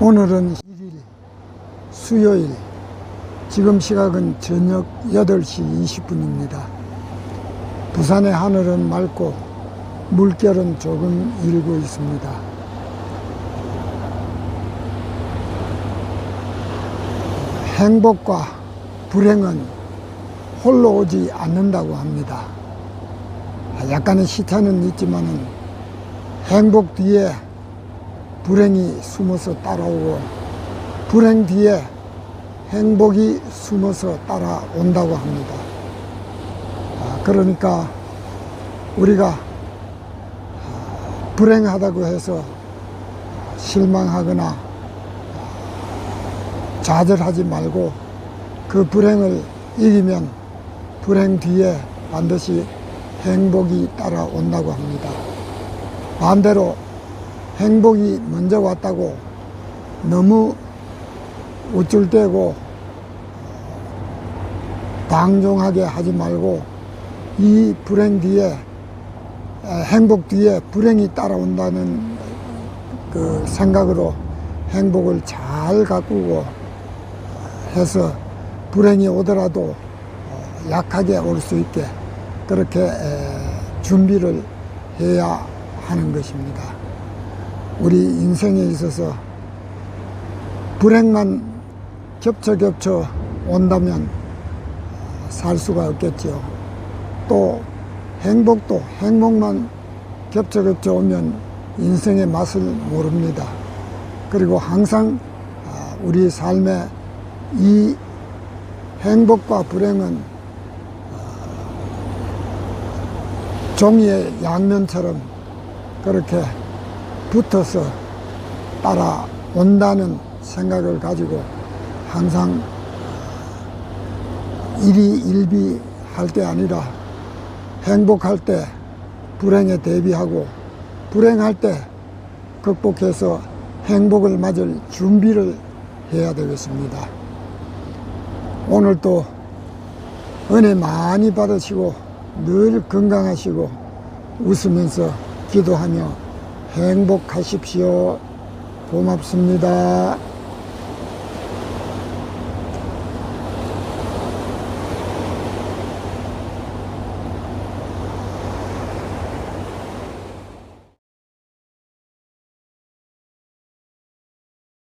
오늘은 1일 수요일 지금 시각은 저녁 8시 20분입니다. 부산의 하늘은 맑고 물결은 조금 일고 있습니다. 행복과 불행은 홀로 오지 않는다고 합니다. 약간의 시차는 있지만은 행복 뒤에 불행이 숨어서 따라오고 불행 뒤에 행복이 숨어서 따라온다고 합니다. 아, 그러니까 우리가 아, 불행하다고 해서 실망하거나 좌절하지 말고 그 불행을 이기면 불행 뒤에 반드시 행복이 따라온다고 합니다. 반대로 행복이 먼저 왔다고 너무 우쭐대고 방종하게 하지 말고 이 불행 뒤에 에, 행복 뒤에 불행이 따라온다는 그 생각으로 행복을 잘 가꾸고 해서 불행이 오더라도 어, 약하게 올 수 있게 그렇게 에, 준비를 해야 하는 것입니다. 우리 인생에 있어서 불행만 겹쳐 겹쳐 온다면 살 수가 없겠죠. 또 행복도 행복만 겹쳐 겹쳐 오면 인생의 맛을 모릅니다. 그리고 항상 아, 우리 삶에 이 행복과 불행은 아, 종이의 양면처럼 그렇게 붙어서 따라온다는 생각을 가지고 항상 일이 일비 할 때 아니라 행복할 때 불행에 대비하고 불행할 때 극복해서 행복을 맞을 준비를 해야 되겠습니다. 오늘도 은혜 많이 받으시고 늘 건강하시고 웃으면서 기도하며 행복하십시오. 고맙습니다.